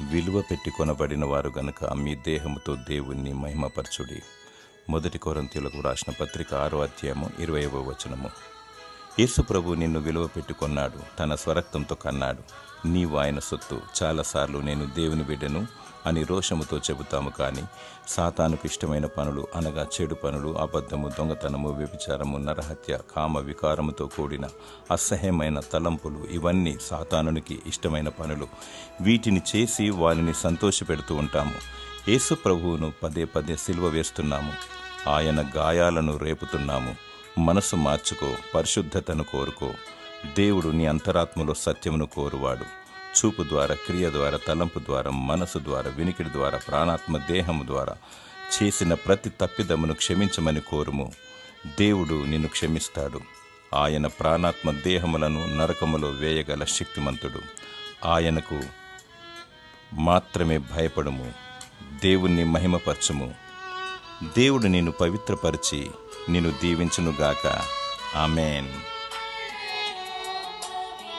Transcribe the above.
విలువ పెట్టి కొనబడిన వారు గనక మీ దేహముతో దేవుణ్ణి మహిమపరచుడి. మొదటి కొరంతీలకు రాసిన పత్రిక ఆరో అధ్యాయము ఇరవైవ వచనము. యేసు ప్రభు నిన్ను విలువ పెట్టుకున్నాడు తన స్వరక్తంతో కన్నాడు. నీవు ఆయన సొత్తు. చాలాసార్లు నేను దేవుని బిడ్డను అని రోషముతో చెబుతాము కానీ సాతానుకు ఇష్టమైన పనులు అనగా చెడు పనులు అబద్ధము దొంగతనము వ్యభిచారము నరహత్య కామ వికారముతో కూడిన అసహ్యమైన తలంపులు ఇవన్నీ సాతానునికి ఇష్టమైన పనులు. వీటిని చేసి వారిని సంతోషపెడుతూ ఉంటాము. యేసు ప్రభువును పదే పదే సిలువ వేస్తున్నాము. ఆయన గాయాలను రేపుతున్నాము. మనసు మార్చుకో పరిశుద్ధతను కోరుకో. దేవుడు నీ అంతరాత్మలో సత్యమును కోరువాడు. చూపు ద్వారా క్రియ ద్వారా తలంపు ద్వారా మనసు ద్వారా వినికిడి ద్వారా ప్రాణాత్మ దేహము ద్వారా చేసిన ప్రతి తప్పిదమును క్షమించమని కోరుము. దేవుడు నిన్ను క్షమిస్తాడు. ఆయన ప్రాణాత్మ దేహములను నరకములో వేయగల శక్తిమంతుడు. ఆయనకు మాత్రమే భయపడుము. దేవుణ్ణి మహిమపరచము. దేవుడు నిన్ను పవిత్రపరిచి నిన్ను దీవించునుగాక. ఆమెన్.